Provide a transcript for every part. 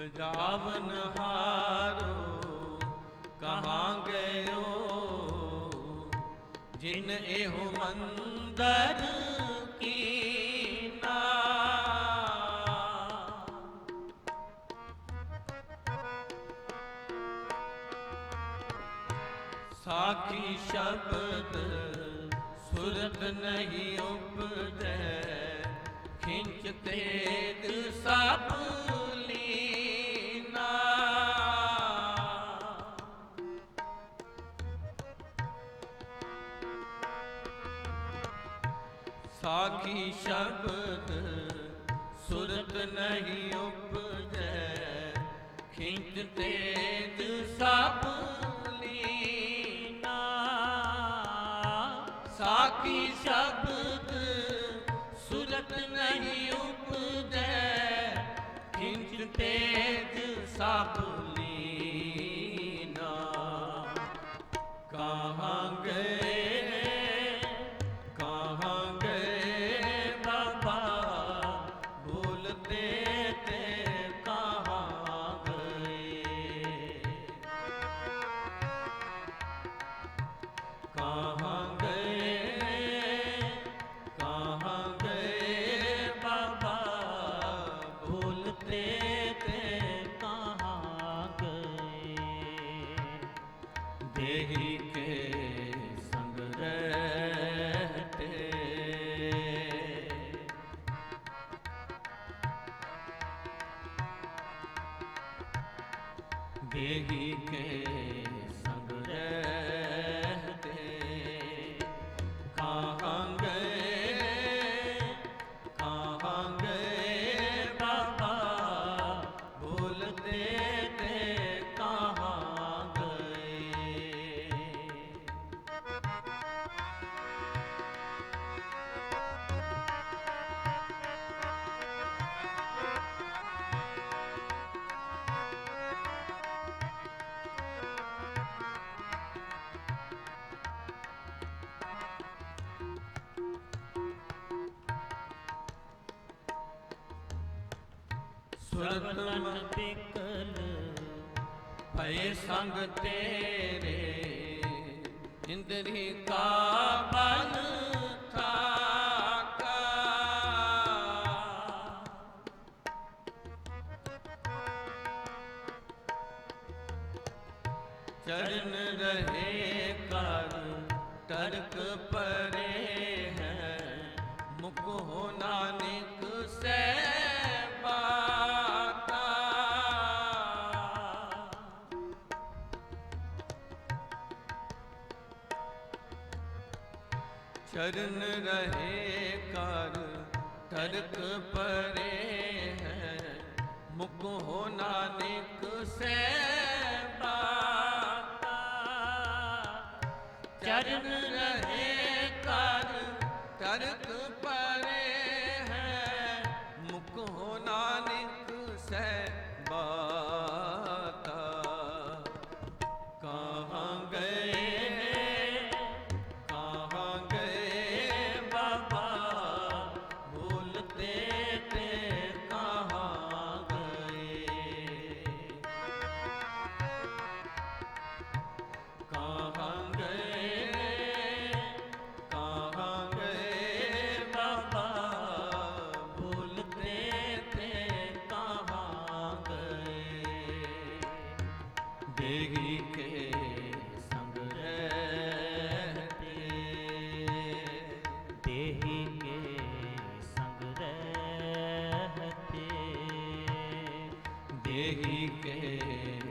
ਉਪਜਾਵਨ ਹਾਰੋ ਕਹਾਂ ਗਇਓ ਜਿਨ ਇਹੋ ਮੰਦਰ ਸਾਖੀ ਸ਼ਬਦ ਸੁਰਤ ਨਹੀਂ ਉਪਜੈ ਖਿੰਚਤੇ ਬਾਕੀ ਸ਼ਬਦ ਸੁਰਤ ਨਹੀਂ ਉਪਜੈ? ਖਿੰਚ ਤੇਜ ਸਭ ਦੇਹੀ ਕੇ ਸੁਰਤ ਸੰਗ ਤੇਰੇ ਇੰਦਰੀ ਕਾ ठरन रहे कार ठरक परे है मुख हो नानक से चरण रहे यही कह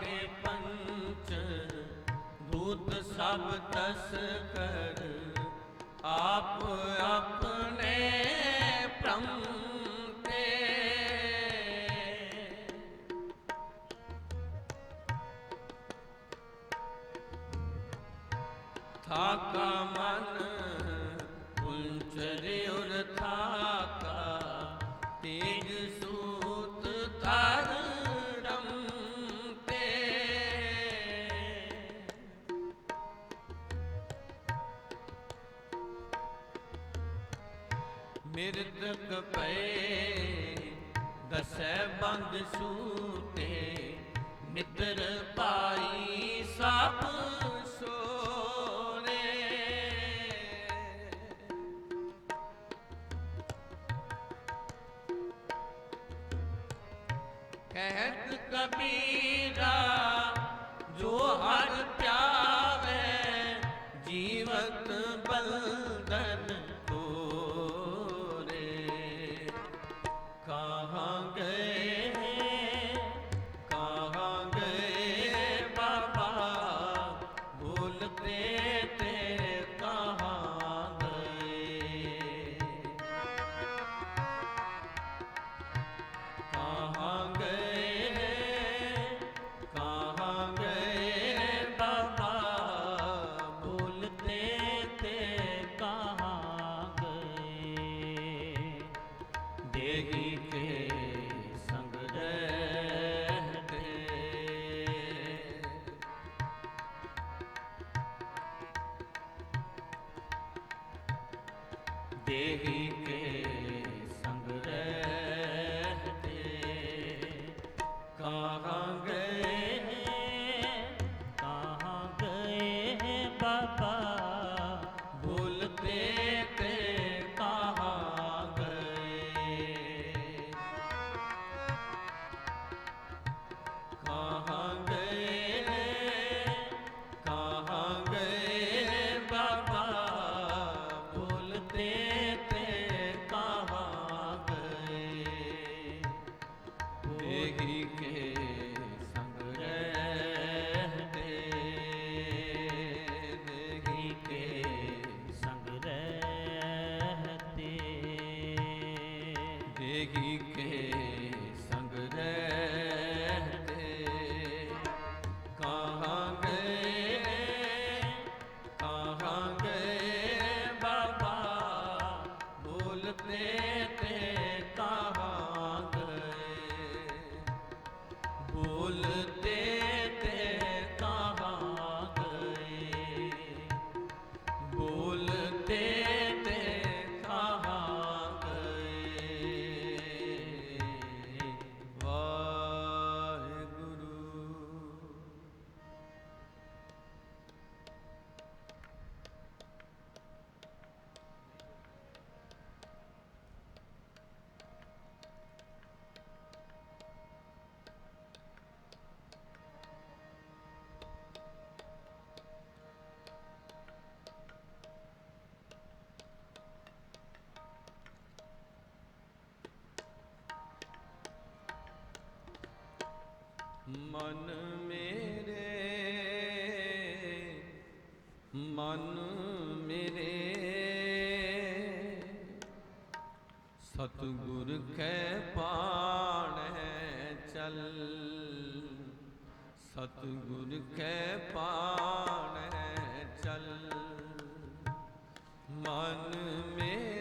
ਥਾਕੇ ਪੰਚ ਭੂਤ ਸਭ ਤਸ ਕਰ। ਬੰਦ ਸੂਤੇ ਮਿੱਤਰ ਪਾਈ ਸਭ ਸੋਨੇ। ਕਹਿਤ ਕਬੀਰਾ ਦੇਹੀ ਕੇ ਸੰਗ ਰਹਤੇ। ਦੇਹੀ ਕੇ ਸੰਗ ਰਹਤੇ। ਕਹਾਂ ਕੀ ਕਹੇ? ਮਨ ਮੇਰੇ ਮਨ ਮੇਰੇ। ਸਤਿਗੁਰ ਕੈ ਪਾਣੈ ਚੱਲ ਸਤਿਗੁਰ ਕੈ ਪਾਣੈ ਚੱਲ। ਮਨ ਮੇਰੇ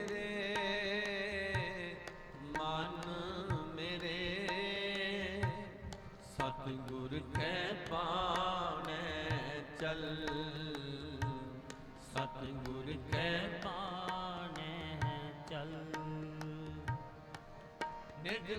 ਸਤਿਗੁਰ ਕੈ ਪਾਣੈ ਚੱਲ। ਸਤਿਗੁਰ ਕੈ ਪਾਣੈ ਚੱਲ। ਨਿਜ